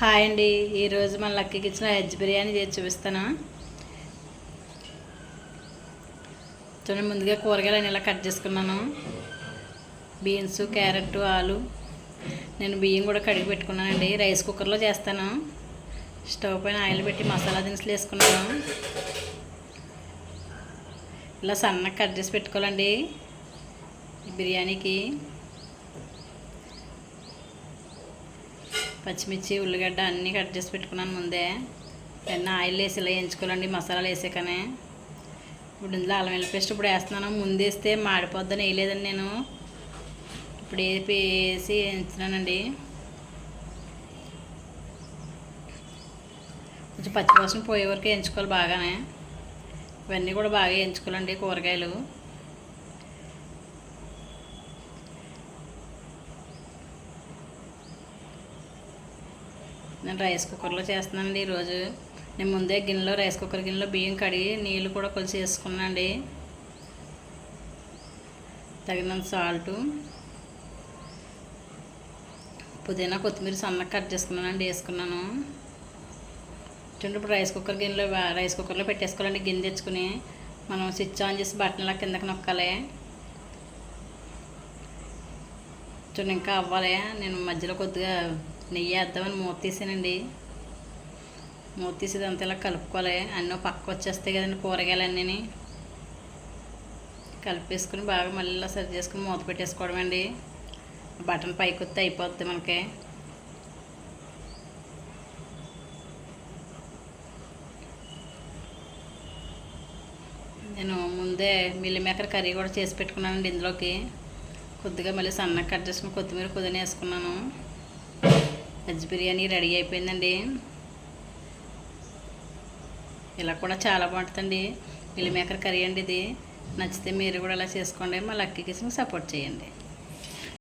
Hi అండి. ఈరోజు మన లక్కీకి ఇచ్చిన వెజ్ బిర్యానీ చేసి చూపిస్తాను? చూడండి ముందుగా కూరగాయలు అన్ని ఇలా కట్ చేసుకున్నాను. బీన్స్ క్యారెట్ ఆలు. నేను బియ్యం కూడా కడిగి పెట్టుకున్నానండి. రైస్ కుక్కర్లో చేస్తాను. స్టవ్ పైన ఆయిల్ పెట్టి మసాలా దినుసులు వేసుకున్నాను. ఇలా సన్నగా కట్ చేసి పెట్టుకోవాలండి బిర్యానీకి. పచ్చిమిర్చి ఉల్లిగడ్డ అన్నీ కట్ చేసి పెట్టుకున్నాను ముందే. వెన్న ఆయిల్ వేసి ఇలా వేయించుకోవాలండి మసాలాలు వేసాకనే. ఇప్పుడు ఇందులో అల్లం వెల్లుల్లి పేస్ట్ ఇప్పుడు వేస్తున్నాను. ముందేస్తే మాడిపోద్దని వేయలేదండి నేను. ఇప్పుడు వేపి వేసి వేయించినానండి కొంచెం పచ్చివాసన పోయే వరకు వేయించుకోవాలి బాగానే. ఇవన్నీ కూడా బాగా వేయించుకోవాలండి కూరగాయలు. నేను రైస్ కుక్కర్లో చేస్తున్నానండి ఈరోజు. నేను ముందే గిన్నెలో రైస్ కుక్కర్ గిన్నెలో బియ్యం కడిగి నీళ్ళు కూడా కొలిసి వేసుకున్నాండి తగినంత సాల్టు. పుదీనా కొత్తిమీర సన్నగా కట్ చేసుకున్నానండి వేసుకున్నాను. చూడండి ఇప్పుడు రైస్ కుక్కర్ గిన్నెలో రైస్ కుక్కర్లో పెట్టేసుకోవాలండి గిన్నె తెచ్చుకుని. మనం స్విచ్ ఆన్ చేసి బట్టన్లా కిందకి నొక్కాలి. చూడండి ఇంకా అవ్వాలి. నేను మధ్యలో కొద్దిగా నెయ్యి వేద్దామని మూత తీసానండి మూత తీసి ఇదంతా ఇలా కలుపుకోవాలి. అన్నీ పక్క వచ్చేస్తాయి కదండి కూరగాయలన్నీ కలిపేసుకుని బాగా మళ్ళీ ఇలా సరి చేసుకుని మూత పెట్టేసుకోవడం అండి. బటన్ పైకి వస్తే అయిపోద్ది మనకి. నేను ముందే మిల్లి మేకర్ కర్రీ కూడా చేసి పెట్టుకున్నానండి ఇందులోకి. కొద్దిగా మళ్ళీ సన్నగా కట్ చేసుకుని కొత్తిమీర పుదీనా వేసుకున్నాను. వెజ్ బిర్యానీ రెడీ అయిపోయిందండి. ఇలా కూడా చాలా బాగుంటుందండి. పిల్లి మేకర్ కర్రీ అండి ఇది. నచ్చితే మీరు కూడా అలా చేసుకోండి. మా లక్కీ కిచెన్కి సపోర్ట్ చేయండి.